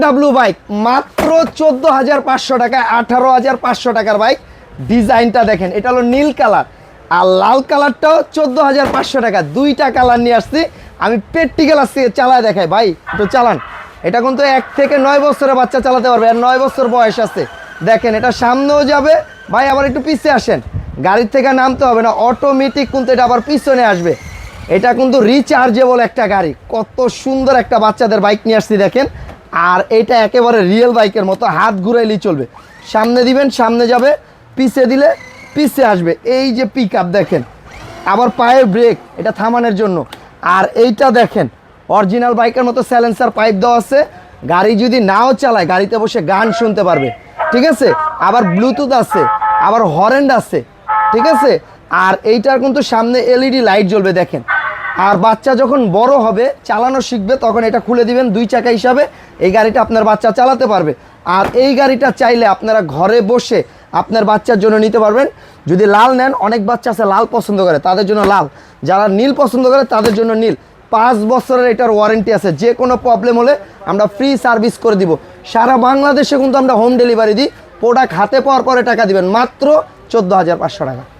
BMW bike মাত্র চোদ্দ হাজার পাঁচশো টাকা, আঠারো হাজার পাঁচশো টাকার বাইক ডিজাইনটা দেখেন, এটা হলো নীল কালার। আর লাল কালারটাও চোদ্দ হাজার পাঁচশো টাকা, দুইটা কালার নিয়ে আসছি। আমি প্র্যাকটিক্যাল আসছি চালায় দেখাই। ভাই, একটু চালান। এটা কিন্তু এক থেকে নয় বছরের বাচ্চা চালাতে পারবে, আর নয় বছর বয়স আছে। দেখেন, এটা সামনেও যাবে। ভাই, আবার একটু পিছিয়ে আসেন। গাড়ির থেকে নামতে হবে না অটোমেটিক কিন্তু এটা আবার পিছনে আসবে। এটা কিন্তু রিচার্জেবল একটা গাড়ি। কত সুন্দর একটা বাচ্চাদের বাইক নিয়ে আসছি, দেখেন। আর এটা একেবারে রিয়েল বাইকের মতো, হাত ঘুরাইলেই চলবে। সামনে দিবেন, সামনে যাবে, পিছে দিলে পিছে আসবে। এই যে পিক দেখেন, আবার পায়ের ব্রেক এটা থামানোর জন্য। আর এইটা দেখেন অরিজিনাল বাইকের মতো স্যালেন্সার পাইপ দেওয়া আছে। গাড়ি যদি নাও চালায়, গাড়িতে বসে গান শুনতে পারবে। ঠিক আছে? আবার ব্লুটুথ আছে, আবার হরেন্ড আছে। ঠিক আছে? আর এইটার কিন্তু সামনে এলইডি লাইট জ্বলবে, দেখেন। আর বাচ্চা যখন বড় হবে, চালানো শিখবে, তখন এটা খুলে দিবেন দুই চাকা হিসাবে। এই গাড়িটা আপনার বাচ্চা চালাতে পারবে। আর এই গাড়িটা চাইলে আপনারা ঘরে বসে আপনার বাচ্চার জন্য নিতে পারবেন। যদি লাল নেন, অনেক বাচ্চা আছে লাল পছন্দ করে, তাদের জন্য লাল। যারা নীল পছন্দ করে, তাদের জন্য নীল। পাঁচ বছরের এটার ওয়ারেন্টি আছে। যে কোনো প্রবলেম হলে আমরা ফ্রি সার্ভিস করে দিব। সারা বাংলাদেশে কিন্তু আমরা হোম ডেলিভারি দিই। প্রোডাক্ট হাতে পাওয়ার পরে টাকা দিবেন। মাত্র চোদ্দ হাজার পাঁচশো টাকা।